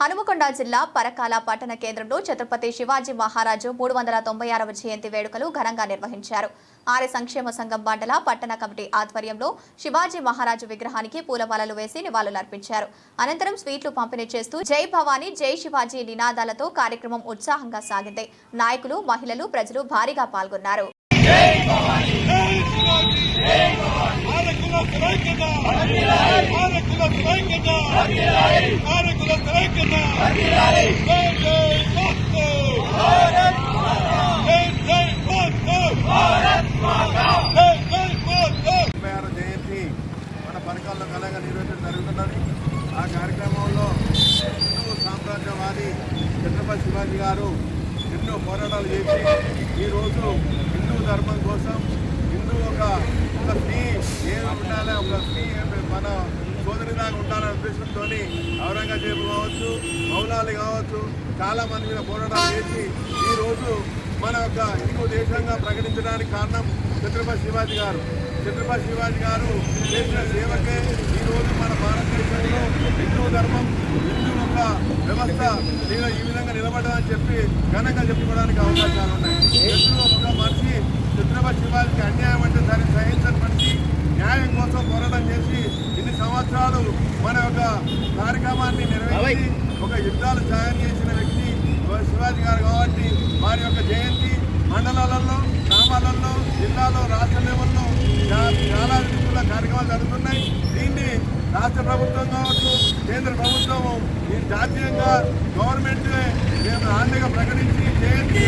హనుమకొండ జిల్లా పరకాల పట్టణ కేంద్రంలో ఛత్రపతి శివాజీ మహారాజు మూడు వందల తొంభై ఆరవ జయంతి వేడుకలు ఘనంగా నిర్వహించారు. ఆర్య సంక్షేమ సంఘం మండల పట్టణ కమిటీ ఆధ్వర్యంలో శివాజీ మహారాజు విగ్రహానికి పూలమాలలు వేసి నివాళులర్పించారు. అనంతరం స్వీట్లు పంపిణీ చేస్తూ జై భవానీ జై శివాజీ నినాదాలతో కార్యక్రమం ఉత్సాహంగా సాగింది. నాయకులు మహిళలు ప్రజలు భారీగా పాల్గొన్నారు. జై జయంతి మన పరకాల్లో ఘనంగా నిర్వహించడం జరుగుతున్నది. ఆ కార్యక్రమంలో హిందూ సామ్రాజ్యవాది ఛత్రపతి శివాజీ గారు ఎన్నో పోరాటాలు చేసి ఈరోజు హిందూ ధర్మం కోసం హిందూ ఒక ఒక స్త్రీ ఏ ఉండాలి ఒక స్త్రీ మన సోదరిలాగా ఉండాలనే ఉద్దేశంతో ఔరంగజేబు కావచ్చు మౌనాలు కావచ్చు చాలా మంది మీద పోరాటాలు చేసి ఈరోజు మన యొక్క హిందూ దేశంగా ప్రకటించడానికి కారణం ఛత్రపతి శివాజీ గారు. ఛత్రపతి శివాజీ గారు చేసిన సేవకే ఈరోజు మన భారతదేశంలో హిందూ ధర్మం హిందూ యొక్క వ్యవస్థ ఈ విధంగా నిలబడదని చెప్పి ఘనంగా చెప్పుకోవడానికి అవకాశాలు ఉన్నాయి సంవత్సరాలు మన యొక్క కార్యక్రమాన్ని నిర్వహించి ఒక యుద్ధాలు సాయం చేసిన వ్యక్తి శివాజీ గారు కాబట్టి వారి యొక్క జయంతి మండలాలలో గ్రామాలలో జిల్లాలో రాష్ట్ర లెవెల్లో చాలా విధుల కార్యక్రమాలు జరుగుతున్నాయి. దీన్ని రాష్ట్ర ప్రభుత్వం కావచ్చు కేంద్ర ప్రభుత్వము దీన్ని జాతీయంగా గవర్నమెంట్ మేము ఆంధ్రగా ప్రకటించి జయంతి